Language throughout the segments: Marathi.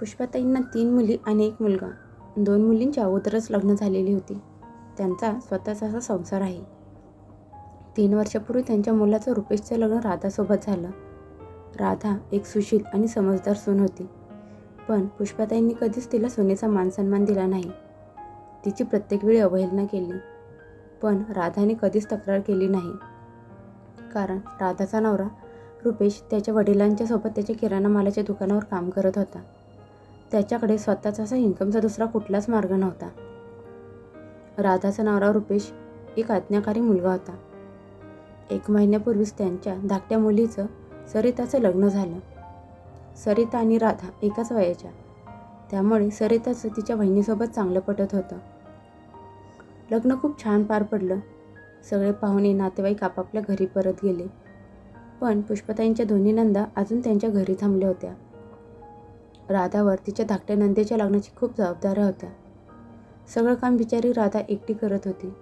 पुष्पाताईंना तीन मुली आणि एक मुलगा. दोन मुलींच्या अगोदरच लग्न झालेली होती. त्यांचा स्वतःचा असा संसार आहे. तीन वर्षापूर्वी त्यांच्या मुलाचं रुपेशचं लग्न राधासोबत झालं. राधा एक सुशील आणि समजदार सून होती. पण पुष्पाताईंनी कधीच तिला सोनेचा मानसन्मान दिला नाही. तिची प्रत्येक वेळी अवहेलना केली. पण राधाने कधीच तक्रार केली नाही. कारण राधाचा नवरा रुपेश त्याच्या वडिलांच्या सोबत त्याच्या किराणा मालाच्या दुकानावर काम करत होता. त्याच्याकडे स्वतःचा असा इन्कमचा दुसरा कुठलाच मार्ग नव्हता. राधाचा नवरा रुपेश एक आज्ञाकारी मुलगा होता. एक महिन्यापूर्वीच त्यांच्या धाकट्या मुलीचं सरिताचं लग्न झालं. सरिता आणि राधा एकाच वयाच्या. त्यामुळे सरिताचं तिच्या बहिणीसोबत चांगलं पटत होतं. लग्न खूप छान पार पडलं. सगळे पाहुणे नातेवाईक आपापल्या घरी परत गेले. पण पुष्पताईंच्या दोन्ही नंदा अजून त्यांच्या घरी थांबल्या होत्या. राधावर तिच्या धाकट्या नंदेच्या लग्नाची खूप जबाबदाऱ्या होत्या. सगळं काम बिचारी राधा एकटी करत होती.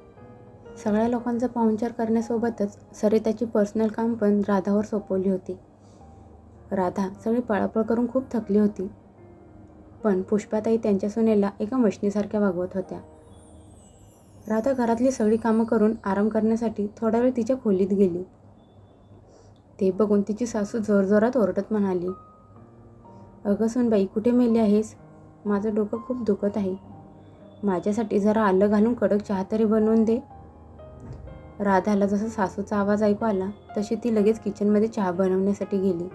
सगळ्या लोकांचा पाहुणचार करण्यासोबतच सरिताची पर्सनल काम पण राधावर सोपवली होती. राधा सगळी पळापळ करून खूप थकली होती. पण पुष्पाताई त्यांच्या सुनेला एका मशनीसारख्या वागवत होत्या. राधा घरातली सगळी कामं करून आराम करण्यासाठी थोडा वेळ तिच्या खोलीत गेली. ते बघून तिची सासू जोरजोरात ओरडत म्हणाली अगं सुनबाई कुठे मेली आहेस? माझं डोकं खूप दुखत आहे. माझ्यासाठी जरा आलं घालून कडक चहा तरी बनवून दे. राधाला जसं सासूचा आवाज ऐकू आला तशी ती लगेच किचनमध्ये चहा बनवण्यासाठी गेली.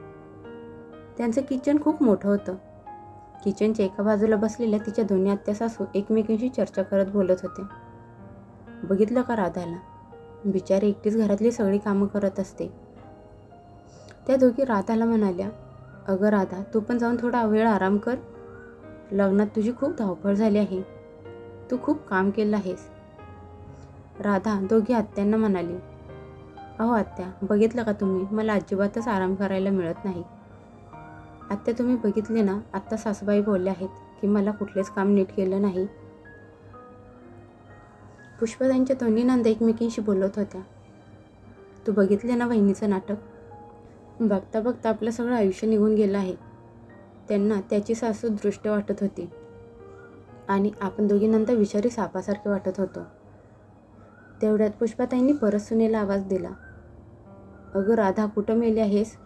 त्यांचं किचन खूप मोठं होतं. किचनच्या एका बाजूला बसलेल्या तिच्या दोन्ही आत्या सासू एकमेकींशी चर्चा करत बोलत होते. बघितलं का राधाला? बिचारी एकटीच घरातली सगळी कामं करत असते. त्या दोघी राधाला म्हणाल्या अगं राधा तू पण जाऊन थोडा वेळ आराम कर. लग्नात तुझी खूप धावपळ झाली आहे. तू खूप काम केलं आहेस. राधा दोघी आत्यांना म्हणाली अहो आत्या बघितलं का तुम्ही? मला अजिबातच आराम करायला मिळत नाही. आत्या तुम्ही बघितले ना? आत्ता सासूबाई बोलल्या आहेत की मला कुठलेच काम नीट केलं नाही. पुष्पा त्यांच्या दोन्ही नंद एकमेकींशी बोलत होत्या. तू बघितले ना वहिनीचं नाटक? बघता बघता आपलं सगळं आयुष्य निघून गेलं आहे. त्यांना त्याची सासू दृष्ट वाटत होती. आणि आपण दोघी नंतर विषारी सापासारखे वाटत होतो. तेवढ्यात पुष्पाताईंनी परत सुनेला आवाज दिला. अगं राधा कुठं मेली आहेस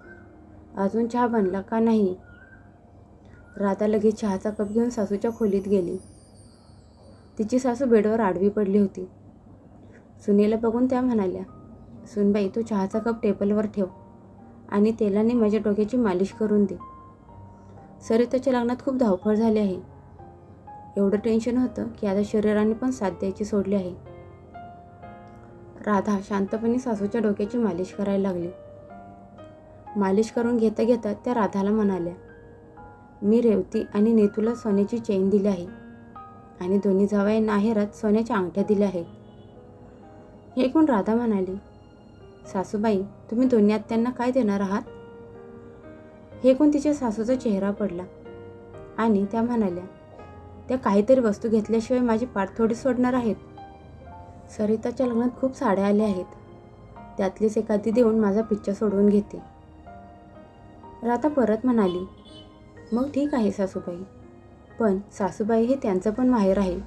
अजून चहा बनला का नाही? राधा लगेच चहाचा कप घेऊन सासूच्या खोलीत गेली. तिची सासू बेडवर आडवी पडली होती. सुनेला बघून त्या म्हणाल्या सुनबाई तू चहाचा कप टेबलवर ठेव. आणि तेलाने माझ्या डोक्याची मालिश करून दे. सरिताच्या लग्नात खूप धावपळ झाली आहे. एवढं टेन्शन होतं की आता शरीराने पण साथ द्यायची सोडली आहे. राधा शांतपणे सासूच्या डोक्याची मालिश करायला लागली. मालिश करून घेता घेता त्या राधाला म्हणाल्या मी रेवती आणि नेतूला सोन्याची चेन दिली आहे आणि दोन्ही जावयांना नाहेरात सोन्याच्या अंगठ्या दिल्या आहेत. हे ऐकून राधा म्हणाली सासूबाई तुम्ही दोन्ही आत्यांना काय देणार आहात? हे कोण तिच्या सासूचा चेहरा पडला आणि त्या म्हणाल्या त्या काहीतरी वस्तू घेतल्याशिवाय माझी पाठ थोडी सोडणार आहेत. सरिताच्या लग्नात खूप साड्या आल्या आहेत. त्यातलीच एखादी देऊन माझा पिच्चा सोडवून घेते. राधा परत म्हणाली मग ठीक आहे सासूबाई पण सासूबाई हे त्यांचं पण माहेर आहे.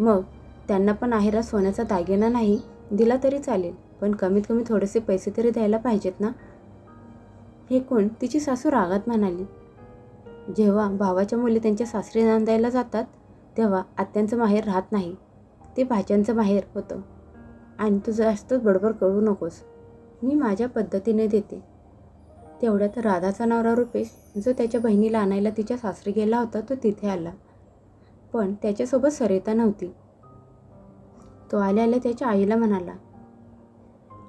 मग त्यांना पण आहेरा सोन्याचा दागिना नाही दिला तरी चालेल. पण कमीत कमी थोडेसे पैसे तरी द्यायला पाहिजेत ना? हे कोण? तिची सासू रागात म्हणाली. जेव्हा भावाच्या मुली त्यांच्या सासरी नांदायला जातात तेव्हा आत्यांचं माहेर राहत नाही. ते भाच्यांचं माहेर होतं. आणि तू जास्त बडबड करू नकोस. मी माझ्या पद्धतीने देते. तेवढ्यात राधाचा नवरा रुपेश जो त्याच्या बहिणीला आणायला तिच्या सासरी गेला होता तो तिथे आला. पण त्याच्यासोबत सरिता नव्हती. तो आल्या आल्या त्याच्या आईला म्हणाला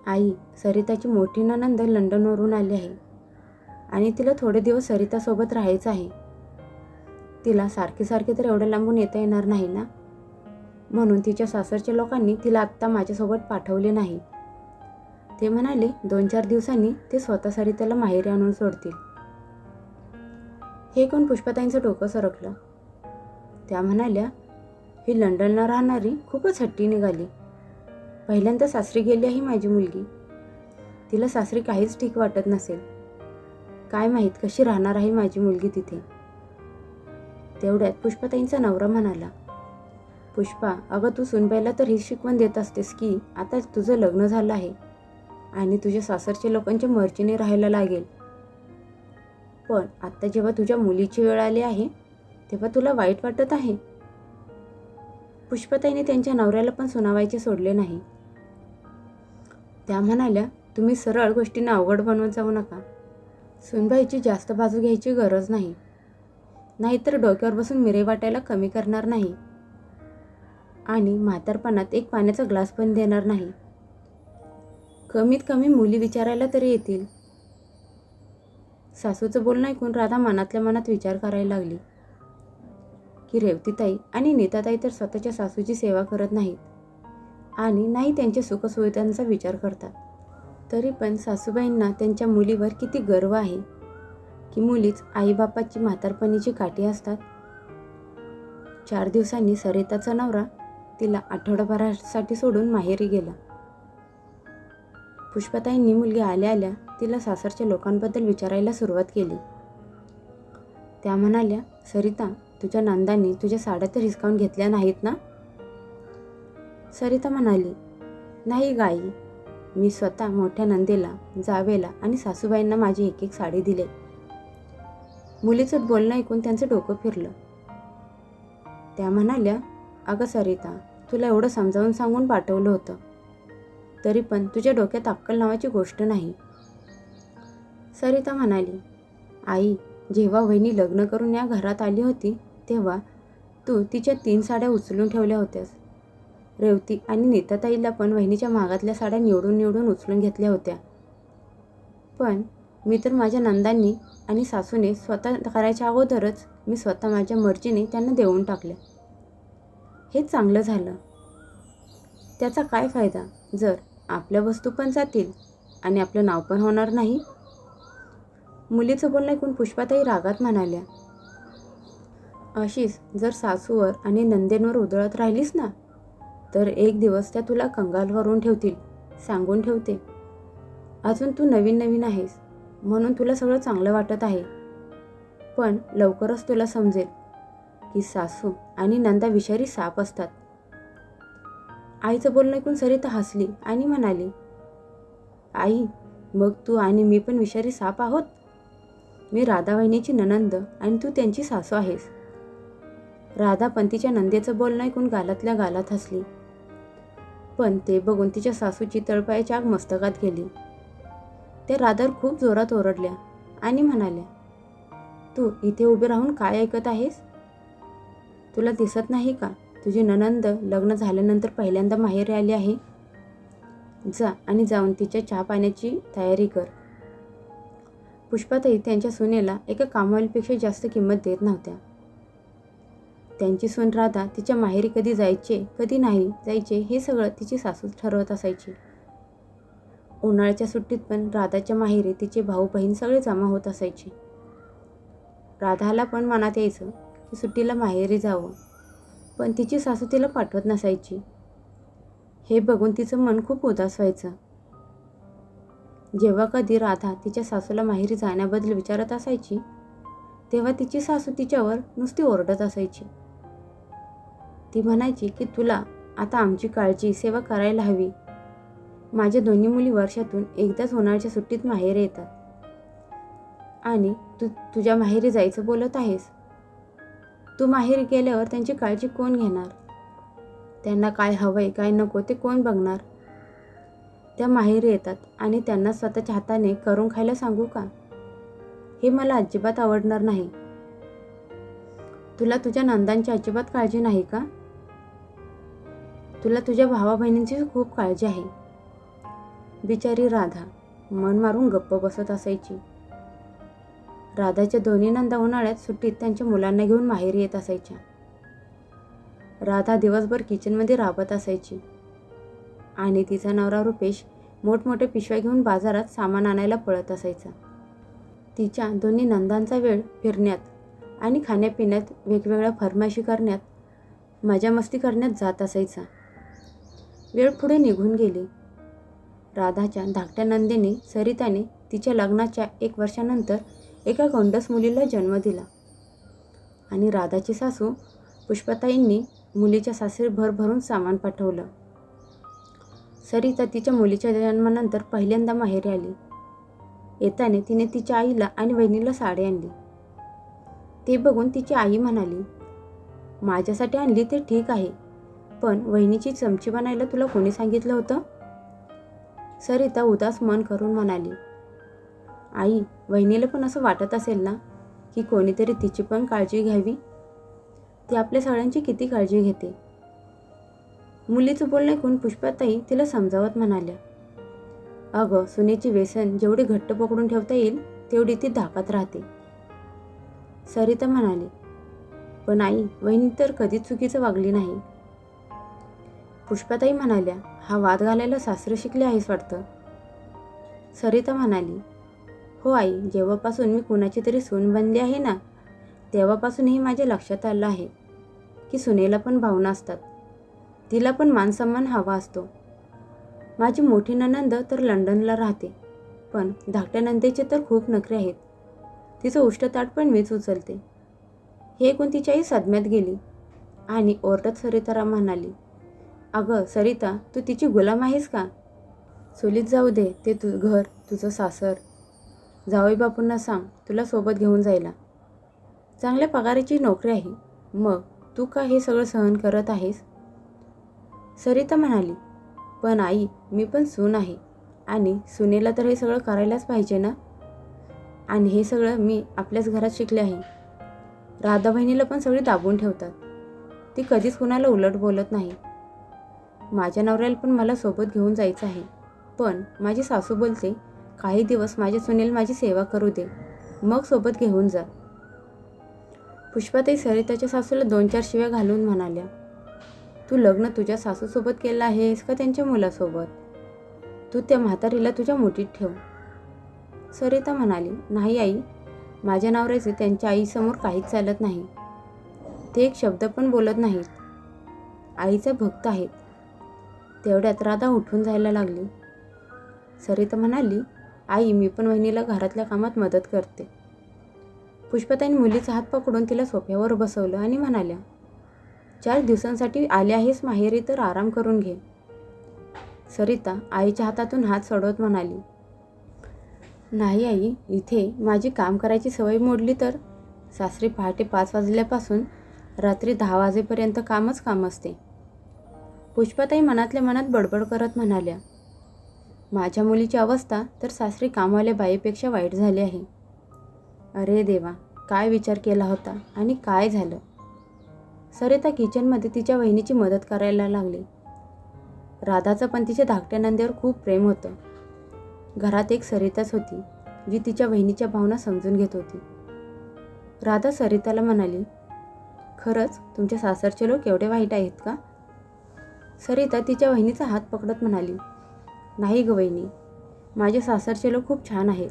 आई सरिताची मोठी ननंद लंडनवरून आली आहे आणि तिला थोडे दिवस सरितासोबत राहायचं आहे. तिला सारखे सारखे तर एवढं लांबून येता येणार नाही ना? म्हणून तिच्या सासरच्या लोकांनी तिला आत्ता माझ्यासोबत पाठवले नाही. ते म्हणाले दोन चार दिवसांनी ते स्वतः सरिताला माहेरी आणून सोडतील. हे कोण पुष्पाताईंचं डोकं सरकलं? त्या म्हणाल्या ही लंडनला राहणारी खूपच हट्टी निघाली. पहिल्यांदा सासरी गेली आहे माझी मुलगी. तिला सासरी काहीच ठीक वाटत नसेल. काय माहीत कशी राहणार आहे माझी मुलगी तिथे. तेवढ्यात पुष्पाताईंचा नवरा म्हणाला पुष्पा अगं तू सुनबाईला तर ही शिकवण देत असतेस की आता तुझं लग्न झालं आहे आणि तुझ्या सासरच्या लोकांच्या मर्जीने राहायला लागेल. पण आत्ता जेव्हा तुझ्या मुलीची वेळ आली आहे तेव्हा तुला वाईट वाटत आहे? पुष्पताईने त्यांच्या नवऱ्याला पण सुनावायचे सोडले नाही. त्या म्हणाल्या तुम्ही सरळ गोष्टींना अवघड बनवत जाऊ नका. सुनबाईची जास्त बाजू घ्यायची गरज नाही. नाहीतर डोक्यावर बसून मिरे वाटायला कमी करणार नाही. आणि म्हातारपणात एक पाण्याचा ग्लास पण देणार नाही. कमीत कमी मुली विचारायला तरी येतील. सासूचं बोलणं ऐकून राधा मनातल्या मनात विचार करायला लागली. की रेवतीताई आणि नीताताई तर स्वतःच्या सासूची सेवा करत नाहीत. आणि नाही त्यांच्या सुखसुविधांचा विचार करतात. तरी पण सासूबाईंना त्यांच्या मुलीवर किती गर्व आहे की मुलीच आईबापाची म्हातारपणीची काठी असतात. चार दिवसांनी सरिताचा नवरा तिला आठवडाभरासाठी सोडून माहेरी गेला. पुष्पाताईंनी मुलगी आल्या आल्या तिला सासरच्या लोकांबद्दल विचारायला सुरुवात केली. त्या म्हणाल्या सरिता तुझ्या नंदांनी तुझ्या साड्या तर हिसकावून घेतल्या नाहीत ना? सरिता म्हणाली नाही गाई मी स्वतः मोठ्या नंदेला जावेला आणि सासूबाईंना माझी एक एक साडी दिले. मुलीचं बोलणं ऐकून त्यांचं डोकं फिरलं. त्या म्हणाल्या अगं सरिता तुला एवढं समजावून सांगून पाठवलं होतं. तरी पण तुझ्या डोक्यात अक्कल नावाची गोष्ट नाही. सरिता म्हणाली आई जेव्हा वहिनी लग्न करून या घरात आली होती तेव्हा तू तिच्या तीन साड्या उचलून ठेवल्या होत्यास. रेवती आणि नीताताईला पण वहिनीच्या मागातल्या साड्या निवडून निवडून उचलून घेतल्या होत्या. पण मी तर माझ्या नंदांनी आणि सासूने स्वतः करायच्या अगोदरच मी स्वतः माझ्या मर्जीने त्यांना देऊन टाकल्या हे चांगलं झालं. त्याचा काय फायदा? जर आपल्या वस्तू पण जातील आणि आपलं नाव पण होणार नाही. मुलीचं बोलणं ऐकून पुष्पाताई रागात म्हणाल्या अशीच जर सासूवर आणि नंदेंवर उधळत राहिलीस ना तर एक दिवस त्या तुला कंगालवरून ठेवतील सांगून ठेवते. अजून तू नवीन नवीन आहेस म्हणून तुला सगळं चांगलं वाटत आहे. पण लवकरच तुला समजेल की सासू आणि नंदा विषारी साप असतात. आईचं बोलणं ऐकून सरिता हसली आणि म्हणाली आई मग तू आणि मी पण विषारी साप आहोत. मी राधावाहिनीची ननंद आणि तू त्यांची सासू आहेस. राधा पंतीच्या नंदेचं बोलणं ऐकून गालातल्या गालात हसली. पण ते बघून तिच्या सासूची तळपायाची आग मस्तकात गेली. त्या राधावर खूप जोरात ओरडल्या आणि म्हणाल्या तू इथे उभे राहून काय ऐकत आहेस? तुला दिसत नाही का तुझी ननंद लग्न झाल्यानंतर पहिल्यांदा माहेरी आली आहे? जा आणि जाऊन तिच्या चहा पाण्याची तयारी कर. पुष्पाताई त्यांच्या सुनेला एका कामावलीपेक्षा जास्त किंमत देत नव्हत्या. त्यांची सून राधा तिच्या माहेरी कधी जायचे कधी नाही जायचे हे सगळं तिची सासू ठरवत असायची. उन्हाळ्याच्या सुट्टीत पण राधाच्या माहेरी तिचे भाऊ बहीण सगळे जमा होत असायचे. राधाला पण मनात यायचं की सुट्टीला माहेरी जावं पण तिची सासू तिला पाठवत नसायची. हे बघून तिचं मन खूप उदास व्हायचं. जेव्हा कधी राधा तिच्या सासूला माहेरी जाण्याबद्दल विचारत असायची तेव्हा तिची सासू तिच्यावर नुसती ओरडत असायची. ती म्हणायची की तुला आता आमची काळजी सेवा करायला हवी. माझ्या दोन्ही मुली वर्षातून एकदाच उन्हाळ्याच्या सुट्टीत माहेर येतात. आणि तू तुझ्या माहेरी जायचं बोलत आहेस. तू माहेरी गेल्यावर त्यांची काळजी कोण घेणार? त्यांना काय हवंय काय नको ते कोण बघणार? त्या माहेरी येतात आणि त्यांना स्वतःच्या हाताने करून खायला सांगू का? हे मला अजिबात आवडणार नाही. तुला तुझ्या नंदांची अजिबात काळजी नाही का? तुला तुझ्या भावा बहिणींची खूप काळजी आहे. बिचारी राधा मन मारून गप्प बसत असायची. राधाच्या दोन्ही नंदा उन्हाळ्यात सुट्टीत त्यांच्या मुलांना घेऊन माहेरी येत असायच्या. राधा दिवसभर किचनमध्ये राबत असायची. आणि तिचा नवरा रुपेश मोठमोठे पिशव्या घेऊन बाजारात सामान आणायला पळत असायचा. तिच्या दोन्ही नंदांचा वेळ फिरण्यात आणि खाण्यापिण्यात वेगवेगळ्या फरमाशी करण्यात मजा मस्ती करण्यात जात असायचा. वेळ पुढे निघून गेली. राधाच्या धाकट्या नंदिनी सरिताने तिच्या लग्नाच्या एक वर्षानंतर एका गोंडस मुलीला जन्म दिला. आणि राधाची सासू पुष्पताईंनी मुलीच्या सासरी भरभरून सामान पाठवलं. सरिता तिच्या मुलीच्या जन्मानंतर पहिल्यांदा माहेरी आली. येताने तिने तिच्या आईला आणि बहिणीला साडी आणली. ते बघून तिची आई म्हणाली माझ्यासाठी आणली ते ठीक आहे. पण वहिनीची चमची बनायला तुला कोणी सांगितलं होतं? सरिता उदास मन करून म्हणाली. आई वहिनीला पण असं वाटत असेल ना की कोणीतरी तिची पण काळजी घ्यावी? ती आपल्या सगळ्यांची किती काळजी घेते? मुलीचं बोलणं ऐकून पुष्पाताई तिला समजावत म्हणाल्या. अगं सुनेची व्यसन जेवढी घट्ट पकडून ठेवता येईल तेवढी ती धाकात राहते. सरिता म्हणाली पण आई वहिनी तर कधीच चुकीचं वागली नाही. पुष्पाताई म्हणाल्या हा वाद घालायला सासरे शिकले आहेस वाटतं? सरिता म्हणाली हो आई जेव्हापासून मी कुणाची तरी सून बनली आहे ना तेव्हापासून हे माझ्या लक्षात आलं आहे की सुनेला पण भावना असतात. तिला पण मानसन्मान हवा असतो. माझी मोठी ननंद तर लंडनला राहते पण धाकट्या नंदेचे तर खूप नखरे आहेत. तिचं उष्टताट पण मीच उचलते. हे ऐकून तिच्याही आई सदम्यात गेली आणि ओरडत सरिताराम म्हणाली अगं सरिता तू तिची गुलाम आहेस का? चुलीत जाऊ दे ते तू घर तुझं सासर. जावई बापूंना सांग तुला सोबत घेऊन जायला. चांगल्या पगाराची नोकरी आहे. मग तू का हे सगळं सहन करत आहेस? सरिता म्हणाली पण आई मी पण सून आहे. आणि सुनेला तर हे सगळं करायलाच पाहिजे ना? आणि हे सगळं मी आपल्याच घरात शिकले आहे. राधा बहिणीला पण सगळी दाबून ठेवतात. ती कधीच कुणाला उलट बोलत नाही. माझ्या नवऱ्याला पण मला सोबत घेऊन जायचं आहे. पण माझी सासू बोलते काही दिवस माझ्या सुनेल माझी सेवा करू दे. मग सोबत घेऊन जा. पुष्पाताई सरिताच्या सासूला दोन चार शिव्या घालून म्हणाल्या तू लग्न तुझ्या सासूसोबत केलं आहेस का त्यांच्या मुलासोबत? तू त्या म्हातारीला तुझ्या मुठीत ठेव. सरिता म्हणाली नाही आई माझ्या नवऱ्याचे त्यांच्या आईसमोर काहीच चालत नाही. ते एक शब्द पण बोलत नाहीत. आईचा भक्त आहेत. तेवढ्यात राधा उठून जायला लागली. सरिता म्हणाली आई मी पण वहिनीला घरातल्या कामात मदत करते. पुष्पताईने मुलीचा हात पकडून तिला सोफ्यावर बसवलं आणि म्हणाल्या चार दिवसांसाठी आले आहेस माहेरी तर आराम करून घे. सरिता आईच्या हातातून हात सोडवत म्हणाली नाही आई इथे माझी काम करायची सवय मोडली तर? सासरी पहाटे पाच वाजल्यापासून रात्री दहा वाजेपर्यंत कामच काम असते. पुष्पाताई मनातल्या मनात बडबड करत म्हणाल्या माझ्या मुलीची अवस्था तर सासरी कामवाल्या बाईपेक्षा वाईट झाली आहे. अरे देवा काय विचार केला होता आणि काय झालं? सरिता किचनमध्ये तिच्या वहिनीची मदत करायला लागली. राधाचं पण तिच्या धाकट्या नंदीवर खूप प्रेम होतं. घरात एक सरिताच होती जी तिच्या वहिनीच्या भावना समजून घेत होती. राधा सरिताला म्हणाली खरंच तुमच्या सासरचे लोक एवढे वाईट आहेत का? सरिता तिच्या वहिनीचा हात पकडत म्हणाली नाही ग वहिनी माझे सासरचे लोक खूप छान आहेत.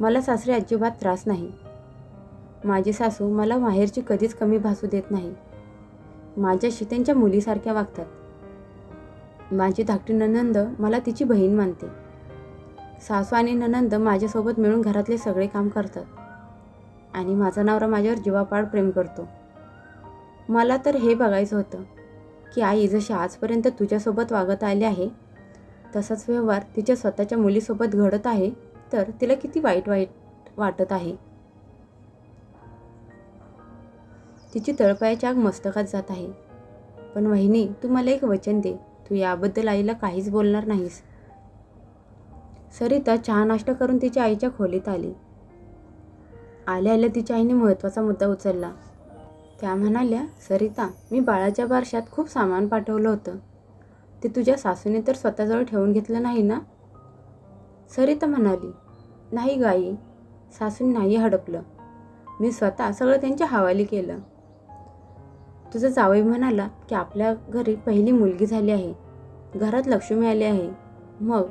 मला सासरे अजिबात त्रास नाही. माझी सासू मला माहेरची कधीच कमी भासू देत नाही. माझ्याशी त्यांच्या मुलीसारख्या वागतात. माझी धाकटी ननंद मला तिची बहीण मानते. सासू आणि ननंद माझ्यासोबत मिळून घरातले सगळे काम करतात. आणि माझा नवरा माझ्यावर जीवापाड प्रेम करतो. मला तर हे बघायचं होतं. की आई जशी आजपर्यंत तुझ्यासोबत वागत आली आहे तसाच व्यवहार तिच्या स्वतःच्या मुलीसोबत घडत आहे तर तिला किती वाईट वाईट वाटत आहे? तिची तळपायाची आग मस्तकात जात आहे. पण वहिनी तू मला एक वचन दे. तू याबद्दल आईला काहीच बोलणार नाहीस. सरिता चहा नाश्ता करून तिच्या आईच्या खोलीत आली. आल्या आल्या तिच्या आईने महत्त्वाचा मुद्दा उचलला. त्या म्हणाल्या सरिता मी बाळाच्या बारशात खूप सामान पाठवलं होतं. ते तुझ्या सासूने तर स्वतःजवळ ठेवून घेतलं नाही ना? सरिता म्हणाली नाही गाई सासून नाही हडपलं. मी स्वतः सगळं त्यांच्या हवाली केलं. तुझा जावई म्हणाला की आपल्या घरी पहिली मुलगी झाली आहे. घरात लक्ष्मी आली आहे. मग?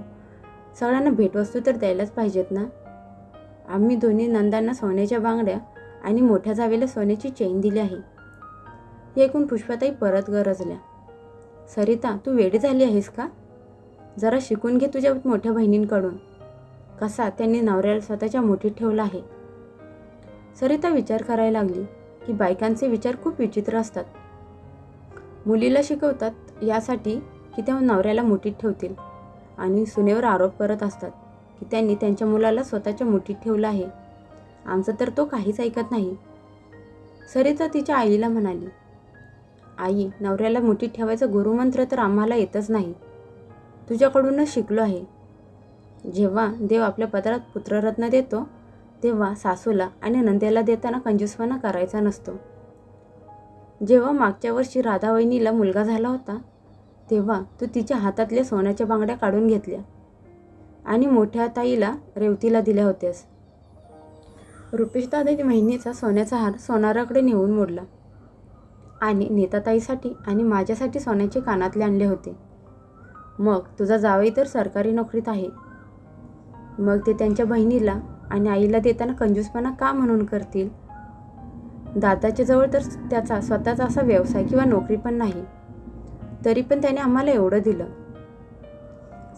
सगळ्यांना भेटवस्तू तर द्यायलाच पाहिजेत ना? आम्ही दोन्ही नंदांना सोन्याच्या बांगड्या आणि मोठ्या जावेला सोन्याची चेन दिली आहे. हे ऐकून पुष्पाताई परत गरजल्या. सरिता तू वेडी झाली आहेस का? जरा शिकून घे तुझ्या मोठ्या बहिणींकडून. कसा त्यांनी नवऱ्याला स्वतःच्या मुठीत ठेवला आहे. सरिता विचार करायला लागली की बायकांचे विचार खूप विचित्र असतात. मुलीला शिकवतात यासाठी की त्या नवऱ्याला मुठीत ठेवतील आणि सुनेवर आरोप करत असतात की त्यांनी त्यांच्या मुलाला स्वतःच्या मुठीत ठेवलं आहे. आमचं तर तो काहीच ऐकत नाही. सरिता तिच्या आईला म्हणाली आई नवऱ्याला मुठीत ठेवायचा गुरुमंत्र तर आम्हाला येतच नाही. तुझ्याकडूनच शिकलो आहे. जेव्हा देव आपल्या पदरात पुत्ररत्न देतो तेव्हा सासूला आणि नंदेला देताना कंजूसपणा करायचा नसतो. जेव्हा मागच्या वर्षी राधा वहिनीला मुलगा झाला होता तेव्हा तू तिच्या हातातल्या सोन्याच्या बांगड्या काढून घेतल्या आणि मोठ्या ताईला रेवतीला दिल्या होत्यास. रुपेश दादाची महिनीचा सोन्याचा हार सोनाराकडे नेऊन मोडला. आणि नेताताईसाठी आणि माझ्यासाठी सोन्याचे कानातले आणले होते. मग तुझा जावई तर सरकारी नोकरीत आहे. मग ते त्यांच्या बहिणीला आणि आईला देताना कंजूसपणा का म्हणून करतील? दादाच्या जवळ तर त्याचा स्वतःचा असा व्यवसाय किंवा नोकरी पण नाही. तरी पण त्याने आम्हाला एवढं दिलं.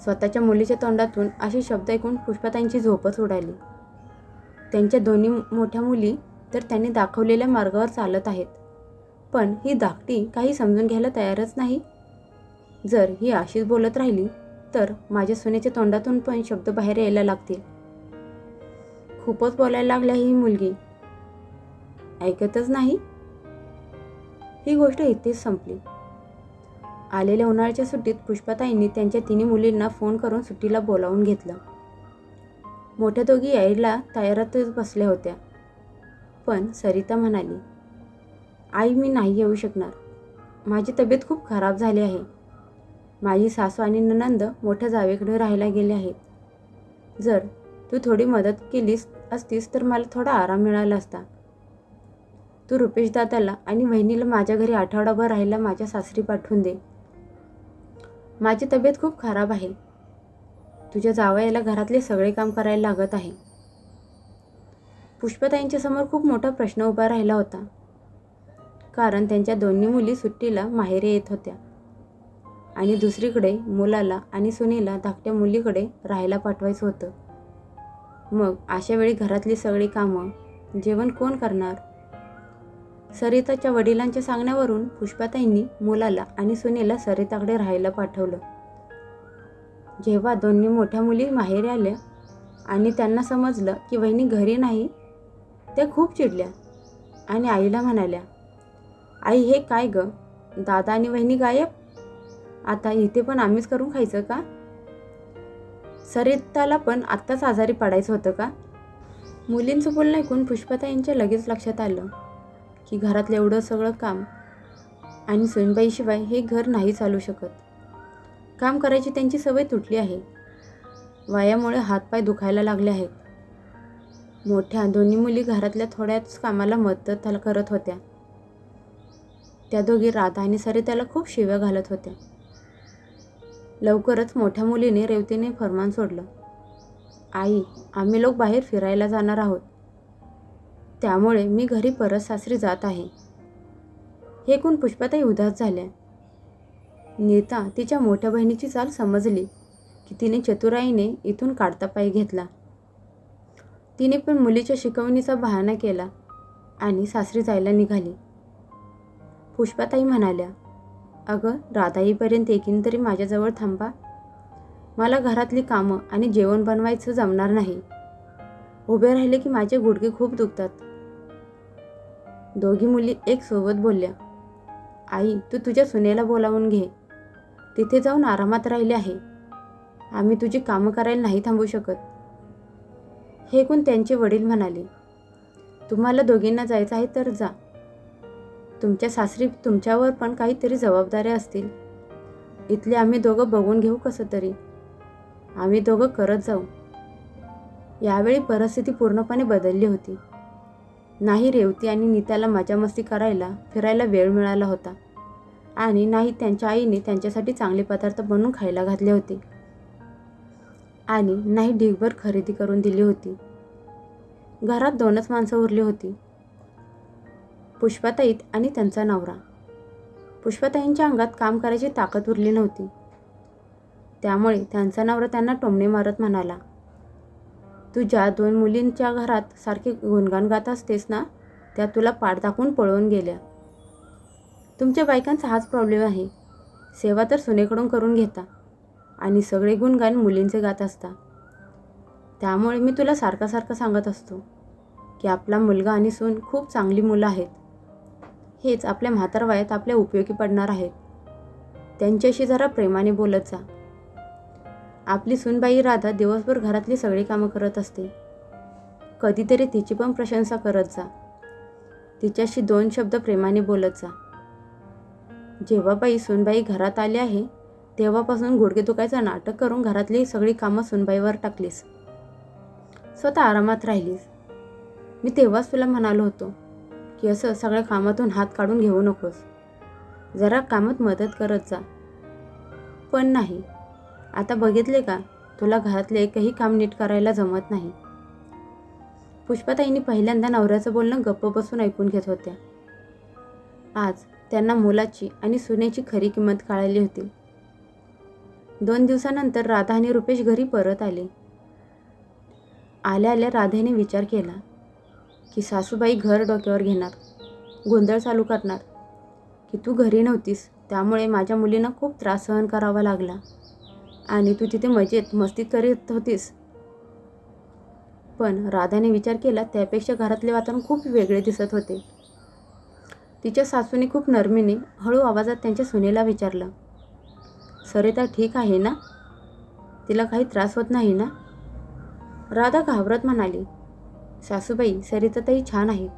स्वतःच्या मुलीच्या तोंडातून असे शब्द ऐकून पुष्पाताईंची झोपच उडाली. त्यांच्या दोन्ही मोठ्या मुली तर त्यांनी दाखवलेल्या मार्गावर चालत आहेत. पण ही धाकटी काही समजून घ्यायला तयारच नाही. जर ही अशीच बोलत राहिली तर माझ्या सुनेच्या तोंडातून पण शब्द बाहेर यायला लागतील. खूपच बोलायला लागल्या ही मुलगी. ऐकतच नाही? ही गोष्ट इथेच संपली. आलेल्या उन्हाळ्याच्या सुट्टीत पुष्पाताईंनी त्यांच्या तिन्ही मुलींना फोन करून सुट्टीला बोलावून घेतलं. मोठ्या दोघी यायला तयारातच बसल्या होत्या. पण सरिता म्हणाली आई मी नाही येऊ शकणार. माझी तब्येत खूप खराब झाली आहे. माझी सासू आणि ननंद मोठ्या जावेकडे राहायला गेले आहेत. जर तू थोडी मदत केलीस असतीस तर मला थोडा आराम मिळाला असता. तू रुपेश दादाला आणि वहिनीला माझ्या घरी आठवडाभर राहायला माझ्या सासरी पाठवून दे. माझी तब्येत खूप खराब आहे. तुझ्या जावयाला घरातले सगळे काम करायला लागत आहे. पुष्पताईंच्यासमोर खूप मोठा प्रश्न उभा राहिला होता. कारण त्यांच्या दोन्ही मुली सुट्टीला माहेरी येत होत्या. आणि दुसरीकडे मुलाला आणि सुनेला धाकट्या मुलीकडे राहायला पाठवायचं होतं. मग अशा वेळी घरातली सगळी कामं जेवण कोण करणार? सरिताच्या वडिलांच्या सांगण्यावरून पुष्पाताईंनी मुलाला आणि सुनेला सरिताकडे राहायला पाठवलं. जेव्हा दोन्ही मोठ्या मुली माहेरी आल्या आणि त्यांना समजलं की वहिनी घरी नाही त्या खूप चिडल्या आणि आईला म्हणाल्या आई हे काय ग? दादा आणि वहिनी गायब? आता इथे पण आम्हीच करून खायचं का? सरिताला पण आत्ताच आजारी पडायचं होतं का? मुलींचं बोलणं ऐकून पुष्पताईंच्या लगेच लक्षात आलं की घरातलं एवढं सगळं काम आणि सोनबाईशिवाय हे घर नाही चालू शकत. काम करायची त्यांची सवय तुटली आहे. वयामुळे हातपाय दुखायला लागले आहेत. मोठ्या दोन्ही मुली घरातल्या थोड्याच कामाला मदत करत होत्या. त्या दोघी राधा आणि सरिताला खूप शिव्या घालत होत्या. लवकरच मोठ्या मुलीने रेवतीने फरमान सोडलं. आई आम्ही लोक बाहेर फिरायला जाणार आहोत. त्यामुळे मी घरी परत सासरी जात आहे. हे कोण पुष्पाताई उदास झाल्या. नीता तिच्या मोठ्या बहिणीची चाल समजली की तिने चतुराईने इथून काढता पाय घेतला. तिने पण मुलीच्या शिकवणीचा बहाणा केला आणि सासरी जायला निघाली. पुष्पाताई म्हणाल्या अगं राधाईपर्यंत एकीन तरी माझ्याजवळ थांबा. मला घरातली कामं आणि जेवण बनवायचं जमणार नाही. उभे राहिले की माझे गुडघे खूप दुखतात. दोघी मुली एक सोबत बोलल्या आई तू तुझ्या सुनेला बोलावून घे. तिथे जाऊन आरामात राहिले आहे. आम्ही तुझी कामं करायला नाही थांबू शकत. हे ऐकून त्यांचे वडील म्हणाले. तुम्हाला दोघींना जायचं आहे तर जा. तुमच्या सासरी तुमच्यावर पण काहीतरी जबाबदाऱ्या असतील. इथले आम्ही दोघं बघून घेऊ कसं तरी. आम्ही दोघं करत जाऊ. यावेळी परिस्थिती पूर्णपणे बदलली होती. नाही रेवती आणि नीताला मजा मस्ती करायला फिरायला वेळ मिळाला होता. आणि नाही त्यांच्या आईने त्यांच्यासाठी चांगले पदार्थ बनवून खायला घातले होते. आणि नाही ढीगभर खरेदी करून दिली होती. घरात दोनच माणसं उरली होती. पुष्पाताईत आणि त्यांचा नवरा. पुष्पाताईंच्या अंगात काम करायची ताकद उरली नव्हती. त्यामुळे त्यांचा नवरा त्यांना टोमणे मारत म्हणाला तू ज्या दोन मुलींच्या घरात सारखे गुणगान गात असतेस ना त्या तुला पाठ दाखवून पळवून गेल्या. तुमच्या बायकांचा हाच प्रॉब्लेम आहे. सेवा तर सुनेकडून करून घेता. आणि सगळे गुणगान मुलींचे गात असता. त्यामुळे मी तुला सारखा सारखा सांगत असतो की आपला मुलगा आणि सून खूप चांगली मुलं आहेत. हेच आपल्या म्हातार वयात आपल्या उपयोगी पडणार आहेत. त्यांच्याशी जरा प्रेमाने बोलत जा. आपली सूनबाई राधा दिवसभर घरातली सगळी कामं करत असते. कधीतरी तिची पण प्रशंसा करत जा. तिच्याशी दोन शब्द प्रेमाने बोलत जा. जेव्हाबाई सुनबाई घरात आली आहे तेव्हापासून गुडघे दुखायचं नाटक करून घरातली सगळी कामं सुनबाईवर टाकलीस. स्वतः आरामात राहिलीस. मी तेव्हाच तुला म्हणालो होतो की असं सगळ्या कामातून हात काढून घेऊ नकोस. जरा कामात मदत करत जा. पण नाही. आता बघितले का तुला घरातले एकही काम नीट करायला जमत नाही. पुष्पाताईंनी पहिल्यांदा नवऱ्याचं बोलणं गप्प बसून ऐकून घेत होत्या. आज त्यांना मुलाची आणि सुनेची खरी किंमत कळाली होती. दोन दिवसानंतर राधा आणि रुपेश घरी परत आले. आल्या आल्या राधेने विचार केला की सासूबाई घर डोक्यावर घेणार गोंधळ चालू करणार की तू घरी नव्हतीस त्यामुळे माझ्या मुलींना खूप त्रास सहन करावा लागला आणि तू तिथे मजेत मस्ती करीत होतीस. पण राधाने विचार केला त्यापेक्षा घरातले वातावरण खूप वेगळे दिसत होते. तिच्या सासूने खूप नरमीने हळू आवाजात त्यांच्या सुनेला विचारलं सरिता ठीक आहे ना? तिला काही त्रास होत नाही ना? राधा घाबरत म्हणाली सासूबाई सरिताताई छान आहेत.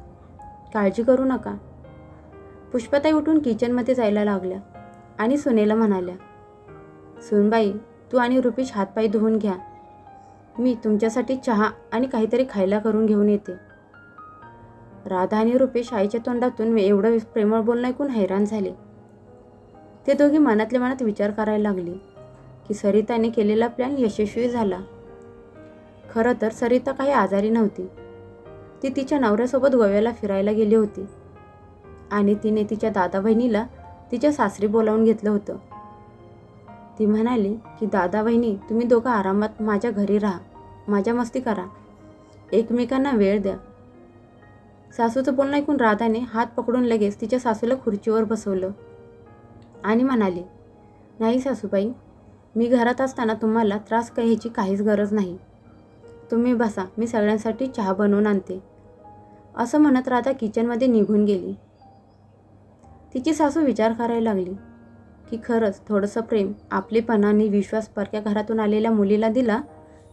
काळजी करू नका. पुष्पाताई उठून किचनमध्ये जायला लागल्या आणि सुनेला म्हणाल्या सुनबाई तू आणि रुपेश हातपाय धुवून घ्या. मी तुमच्यासाठी चहा आणि काहीतरी खायला करून घेऊन येते. राधा आणि रुपेश आईच्या तोंडातून मी एवढं प्रेमळ बोलणं ऐकून हैराण झाले. ते दोघे मनातल्या मनात विचार करायला लागले की सरिताने केलेला प्लॅन यशस्वी झाला. खरं तर सरिता काही आजारी नव्हती. ती तिच्या नवऱ्यासोबत गोव्याला फिरायला गेली होती. आणि तिने तिच्या दादा बहिणीला तिच्या सासरी बोलावून घेतलं होतं. ती म्हणाली की दादा बहिणी तुम्ही दोघं आरामात माझ्या घरी राहा. माझ्या मस्ती करा. एकमेकांना वेळ द्या. सासूचं बोलणं ऐकून राधाने हात पकडून लगेच तिच्या सासूला खुर्चीवर बसवलं आणि म्हणाली नाही सासूबाई मी घरात असताना तुम्हाला त्रास घ्यायची काहीच गरज नाही. तुम्ही बसा मी सगळ्यांसाठी चहा बनवून आणते. असं म्हणत राधा किचनमध्ये निघून गेली. तिची सासू विचार करायला लागली की खरंच थोडंसं प्रेम आपलेपणाने विश्वास परक्या घरातून आलेल्या मुलीला दिला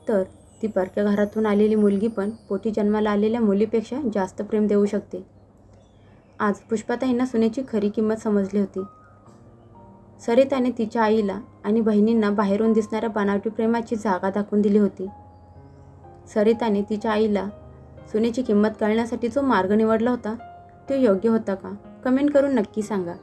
तर ती परक्या घरातून आलेली मुलगी पण पोटी जन्माला आलेल्या मुलीपेक्षा जास्त प्रेम देऊ शकते. आज पुष्पाताईंना सुनेची खरी किंमत समजली होती. सरिताने तिच्या आईला आणि बहिणींना बाहेरून दिसणाऱ्या बनावटी प्रेमाची जागा दाखवून दिली होती. सरिताने तिच्या आईला सुनेची किंमत कळण्यासाठी जो मार्ग निवडला होता तो योग्य होता का? कमेंट करून नक्की सांगा.